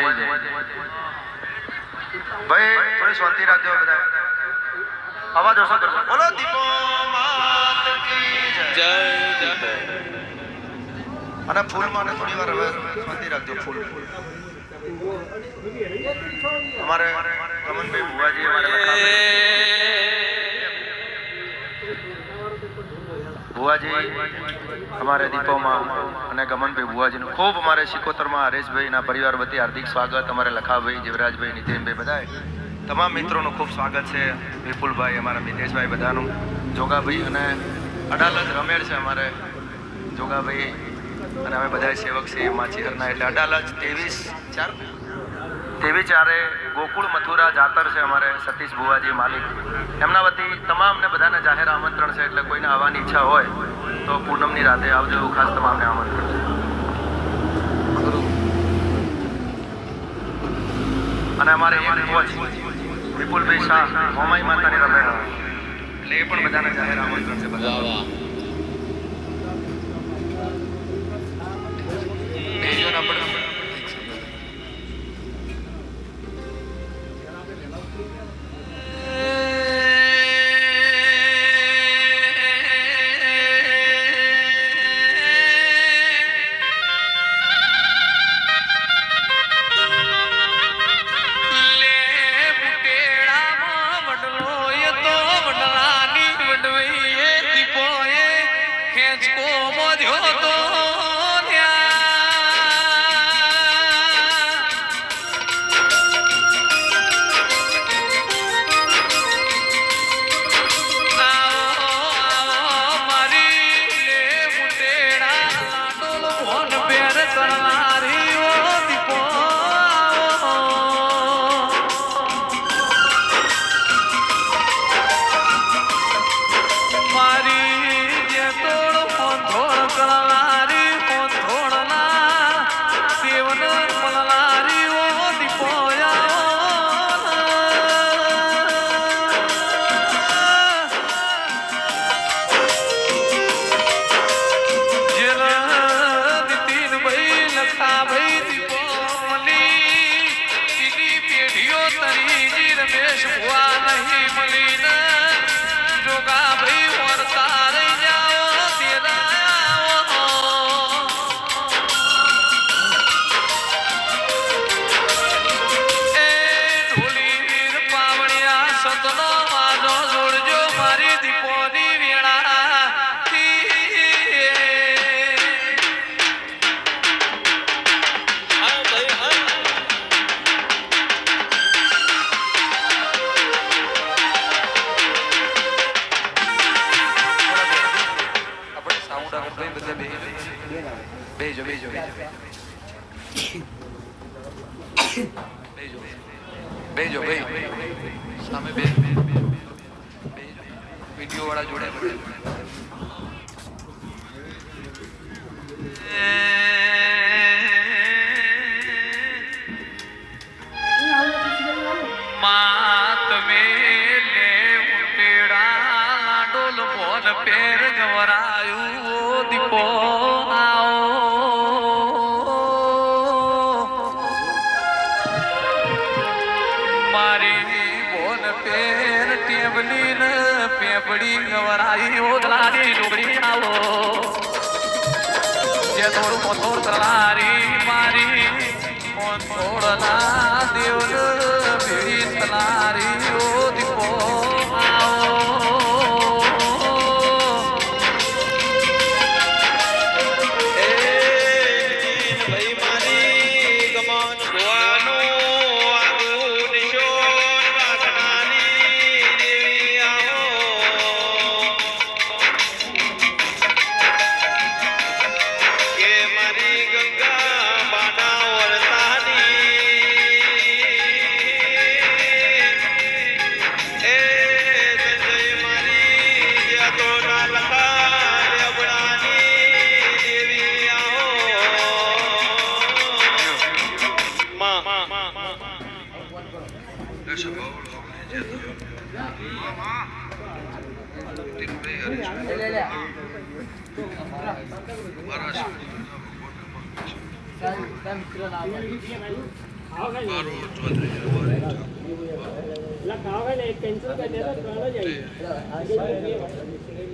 આવી જાય. ભાઈ, થોડી શાંતિ રાખજો બધા. અવાજ ઓછો કરજો બોલો, દીપો જય. અને ફૂલમાં ને થોડી વાર હવે શાંતિ રાખજો, ફૂલ. અમારે ગમનભાઈ ભુવાજી અમારે ભુવાજી, અમારે દીપોમાં અને ગમનભાઈ ભુવાજીનું ખૂબ અમારે શિકોતરમાં હરેશભાઈના પરિવાર વતી હાર્દિક સ્વાગત, અમારે લખાભાઈ જીવરાજભાઈ, નીતિનભાઈ બધાએ. તમામ મિત્રોનું ખૂબ સ્વાગત છે, વિપુલભાઈ, અમારા મિતેશભાઈ બધાનું. જોગાભાઈ અને અડાલજ રમેર છે અમારે. જોગાભાઈ અને અમે બધા સેવક છીએ માછીહરના એટલે અડાલજ, ત્રેવીસ, ચાર. તેવી ચારે ગોકુળ મથુરા જાતર છે અમારે સતીશ ભુવાજી માલિક. એમના વતી તમામને બધાને જાહેર આમંત્રણ છે એટલે કોઈને આવવાની ઈચ્છા હોય તો પૂનમની રાતે આવજો એવું ખાસ તમામને આમંત્રણ છે. અને અમારે એક કોચ વિપુલભાઈ શાહ મોમાઈ માતાની રમેણા. એટલે એ પણ બધાને જાહેર આમંત્રણ છે બધા ભેજો ભાઈ બધા બેજો બેજો બેજો બેજો ભાઈ સામે બે. વીડિયો વાળા જોડે પેપડી નવરાઈ ઓ દલાની ડોબડી આવો જે થોડું મોથોડ તરારી મારી મોથોડના દેવ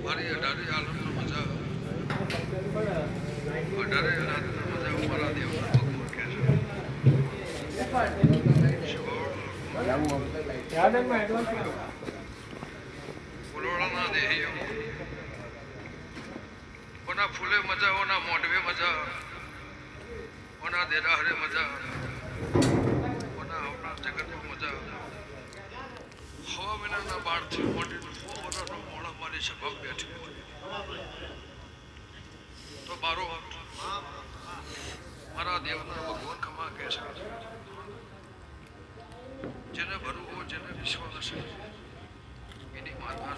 મારી અઢારે આલમનો મજા અઢારે આલમનો મજા અમારા દેવના ભગવાન કહે છે ફૂલોળાના દેહીઓ ઓના ફૂલે મજા, ઓના મોઢવે મજા. ઓના દેરાહરે મજા. ઓના ઓના જગતમાં મજા. હવા મહિનાના બારથી મોઢીનું સો વર્ષનો મોળા મારી સભા બેઠી તો મારો મારા દેવના ભગવાન ખમા કહે છે. જેને ભરવું જેને વિશ્વાસ હશે. એની માતા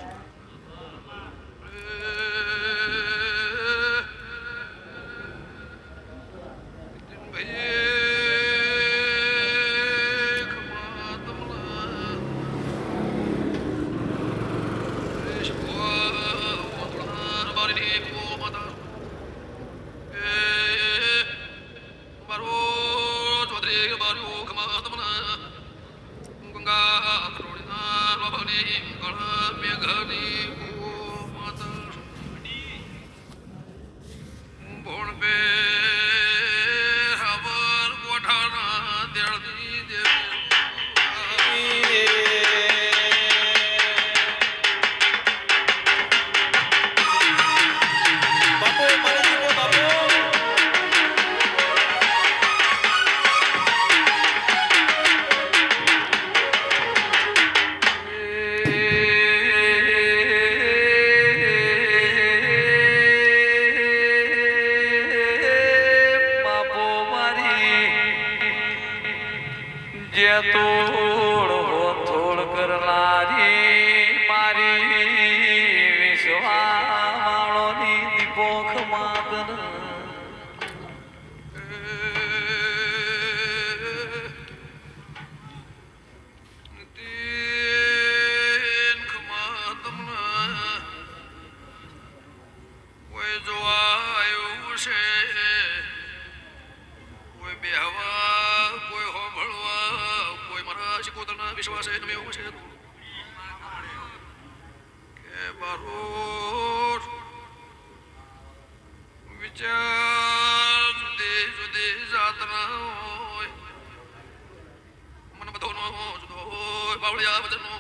હોય બાવળિયા બધાનો કોઠો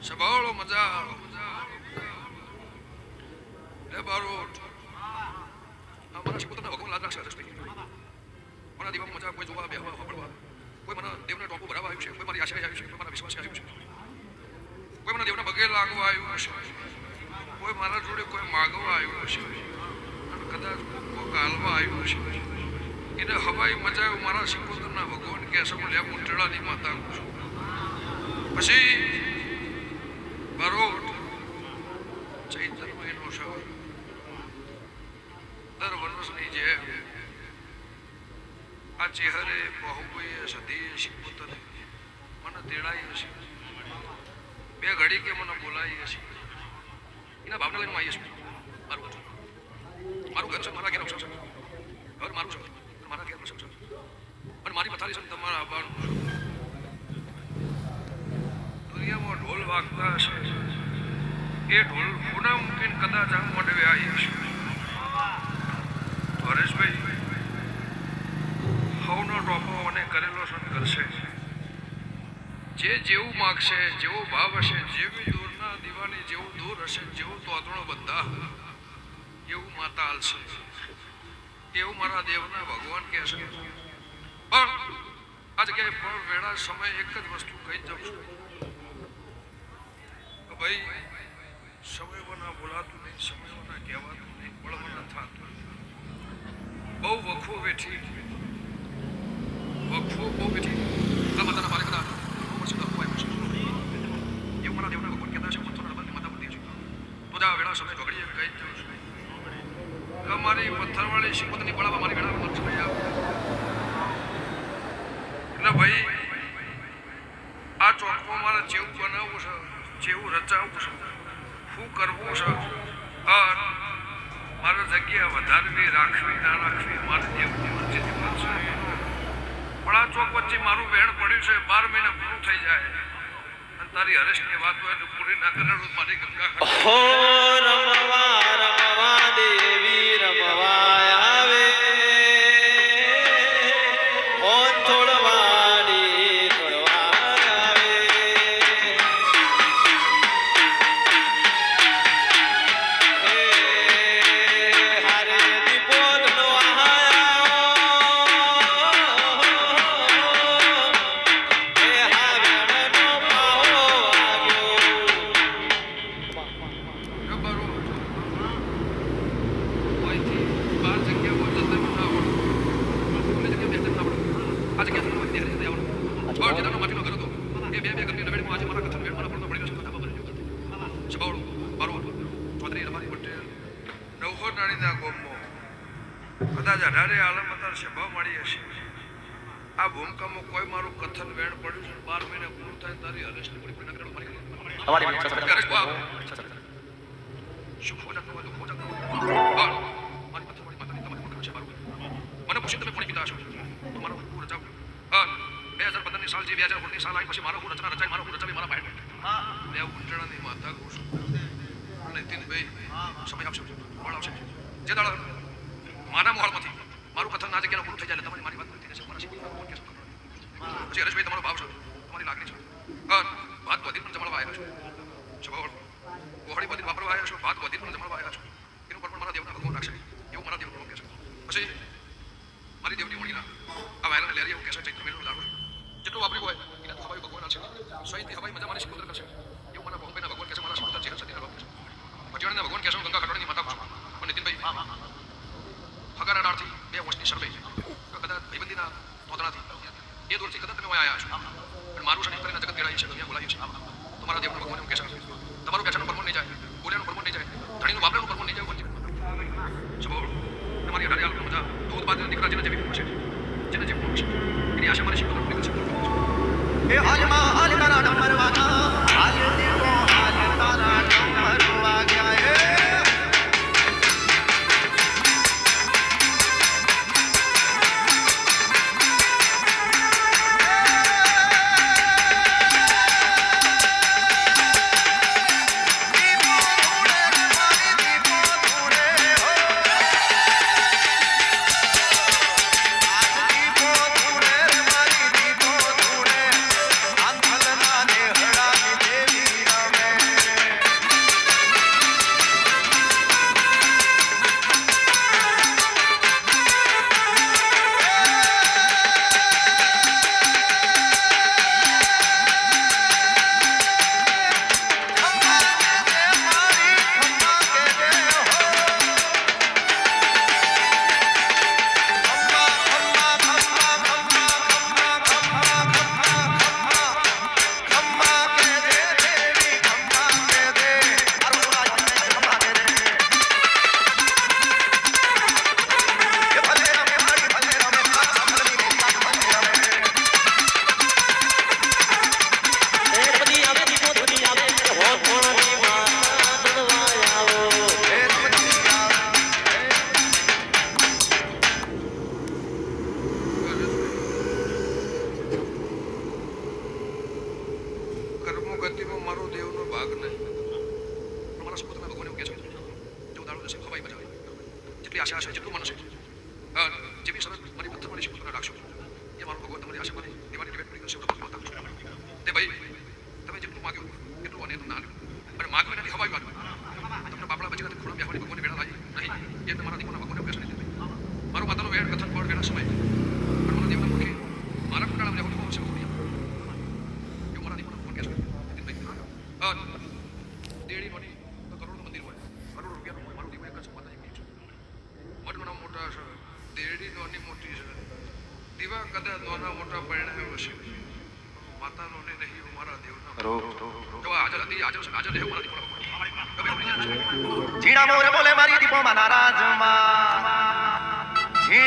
સભાળો મજા લે બારોટ અમારા પોતાના ભગવાન રાખશે હરેશભાઈ મારા દીવા મજા કોઈ જોવા બેહવા કોઈ મને દેવને ટોપો ભરાવા આવ્યું છે મારી આશા આવ્યું છે કોઈ મારા વિશ્વાસે આવ્યું છે કોઈ મને દેવના પગે લાગવા આવ્યું છે કોઈ મારા જોડે કોઈ માગવા આવ્યું હશે અને કદાચ કોઈ ગાલવા આવ્યું હશે એને હવાઈ મજા મારા શિકોતરના ભગવાન કે છે હું લે માતા છું પછી બારોટ ચૈતર મહિનો છે દર વર્ષની જેમ આ ચેહરે બાહુબલીએ સતીએ શિકોતરે મને તેડાઈ હશે બે ઘડી કે મને બોલાવી હશે એના ભાવના લઈને હું આવી મારું ઘર છે. મારું ઘર છે મારા ઘેર છે ઘર મારું છે. મારા ઘેર છે અને મારી પથારી છે તમારા આવવાનું છે દુનિયામાં વાગતા હશે એ ઢોલ ખૂણા મૂકીને કદાચ આમ મોઢે આવી હશે. તો હરેશભાઈ, હવનો ટોપો મને કરેલો છે કરશે. જે જેવું માગશે, જેવો ભાવ હશે, જેવી દૂરના દીવાની, જેવું દૂર હશે, જેવું તોતણો બધા એવું માતા હાલશે. એવું મારા દેવના ભગવાન કહેશે પણ આ જગ્યાએ પણ વેળા સમય એક જ વસ્તુ કહી જ જાઉં છું. ભાઈ સમયવાના બોલાતું નહીં સમયવાના કહેવાતું નહીં બળવાના થતું. બહુ વખો બેઠી. વખો બહુ બેઠી. Oh. સભા મળી હશે આ ભૂમિકામાં કોઈ મારું કથન વેણ પડ્યું છે બાર મહિને પૂરું થાય તારી અરેસ્ટ પડી પણ નગર મરી મને પૂછ્યું તમે કોની પિતા છો તો મારો હું બે હજાર પંદર સાલ જે બે હજાર ઓગણીસ સાલ આવી પછી મારો હું રચાય મારો હું રચાવી મારા ભાઈ બે ઉંટણા ની માતા ઘોષ નીતિન ભાઈ સમય આવશે જે દાડા મારા મારું કથન ના જગ્યાનું પૂરું થઈ જાય તમારી મારી વાત પૂરી થઈ જશે. મારા પછી હરેશભાઈ, તમારો ભાવ છે તમારી લાગણી છે ભાત વધી પણ જમાડવા આવ્યા છો. સ્વભાવ કોહળી વધી વાપરવા આવ્યા છો? ભાત વધી પણ જમાડવા આવ્યા છો?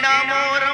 બોલે મારી